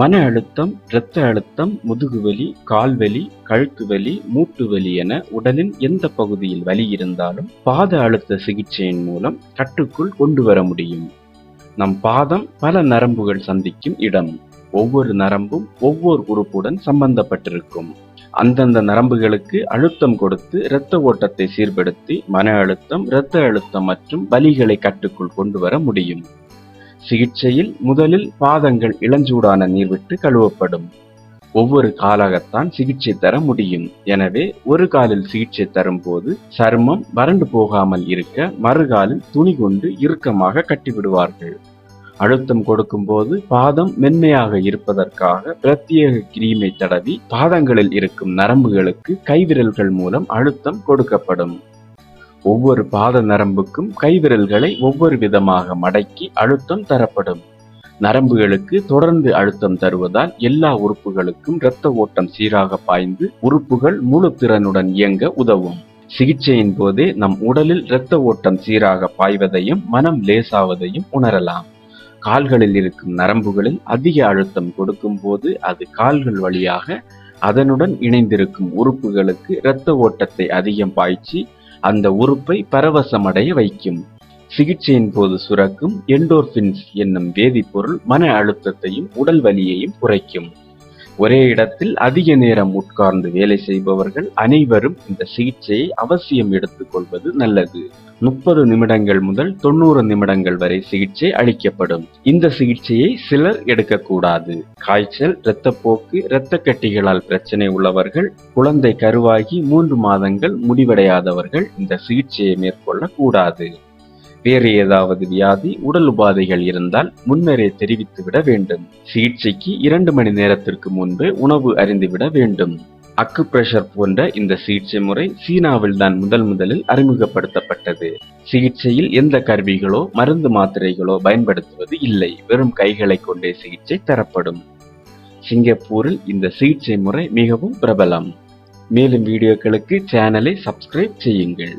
மன அழுத்தம் இரத்த அழுத்தம் முதுகுவலி கால்வலி கழுத்து வலி மூட்டு வலி என உடலின் எந்த பகுதியில் வலி இருந்தாலும் பாத அழுத்த சிகிச்சையின் மூலம் கட்டுக்குள் கொண்டு வர முடியும். நம் பாதம் பல நரம்புகள் சந்திக்கும் இடம். ஒவ்வொரு நரம்பும் ஒவ்வொரு உறுப்புடன் சம்பந்தப்பட்டிருக்கும். அந்தந்த நரம்புகளுக்கு அழுத்தம் கொடுத்து இரத்த ஓட்டத்தை சீர்படுத்தி மன அழுத்தம் இரத்த அழுத்தம் மற்றும் வலிகளை கட்டுக்குள் கொண்டு வர முடியும். சிகிச்சையில் முதலில் பாதங்கள் இளஞ்சூடான நீர் விட்டு கழுவப்படும். ஒவ்வொரு காலாகத்தான் சிகிச்சை தர முடியும். எனவே ஒரு காலில் சிகிச்சை தரும்போது சருமம் வறண்டு போகாமல் இருக்க மறுகாலில் துணி கொண்டு இறுக்கமாக கட்டிவிடுவார்கள். அழுத்தம் கொடுக்கும்போது பாதம் மென்மையாக இருப்பதற்காக பிரத்யேக கிரீமை தடவி பாதங்களில் இருக்கும் நரம்புகளுக்கு கைவிரல்கள் மூலம் அழுத்தம் கொடுக்கப்படும். ஒவ்வொரு பாத நரம்புக்கும் கைவிரல்களை ஒவ்வொரு விதமாக மடக்கி அழுத்தம் தரப்படும். நரம்புகளுக்கு தொடர்ந்து அழுத்தம் தருவதால் எல்லா உறுப்புகளுக்கும் இரத்த ஓட்டம் சீராக பாய்ந்து உறுப்புகள் முழு திறனுடன் இயங்க உதவும். சிகிச்சையின் போதே நம் உடலில் இரத்த ஓட்டம் சீராக பாய்வதையும் மனம் லேசாவதையும் உணரலாம். கால்களில் இருக்கும் நரம்புகளில் அதிக அழுத்தம் கொடுக்கும் போது அது கால்கள் வழியாக அதனுடன் இணைந்திருக்கும் உறுப்புகளுக்கு இரத்த ஓட்டத்தை அதிகம் பாய்ச்சி அந்த உறுப்பை பரவசமடைய வைக்கும். சிகிச்சையின் போது சுரக்கும் எண்டோர்பின்ஸ் என்னும் வேதிப்பொருள் மன அழுத்தத்தையும் உடல் வலியையும் குறைக்கும். ஒரே இடத்தில் அதிக நேரம் உட்கார்ந்து வேலை செய்பவர்கள் அனைவரும் இந்த சிகிச்சையை அவசியம் எடுத்துக்கொள்வது நல்லது. முப்பது நிமிடங்கள் முதல் தொண்ணூறு நிமிடங்கள் வரை சிகிச்சை அளிக்கப்படும். இந்த சிகிச்சையை சிலர் எடுக்கக்கூடாது. காய்ச்சல் இரத்தப்போக்கு இரத்த கட்டிகளால் பிரச்சனை உள்ளவர்கள் குழந்தை கருவாகி மூன்று மாதங்கள் முடிவடையாதவர்கள் இந்த சிகிச்சையை மேற்கொள்ளக்கூடாது. வேறு ஏதாவது வியாதி உடல் உபாதைகள் இருந்தால் முன்னரே தெரிவித்துவிட வேண்டும். சிகிச்சைக்கு இரண்டு மணி நேரத்திற்கு முன்பு உணவு அறிந்துவிட வேண்டும். அக்கு பிரஷர் போன்ற இந்த சிகிச்சை முறை சீனாவில் தான் முதல் முதலில் அறிமுகப்படுத்தப்பட்டது. சிகிச்சையில் எந்த கருவிகளோ மருந்து மாத்திரைகளோ பயன்படுத்துவது இல்லை. வெறும் கைகளை கொண்டே சிகிச்சை தரப்படும். சிங்கப்பூரில் இந்த சிகிச்சை முறை மிகவும் பிரபலம். மேலும் வீடியோக்களுக்கு சேனலை சப்ஸ்கிரைப் செய்யுங்கள்.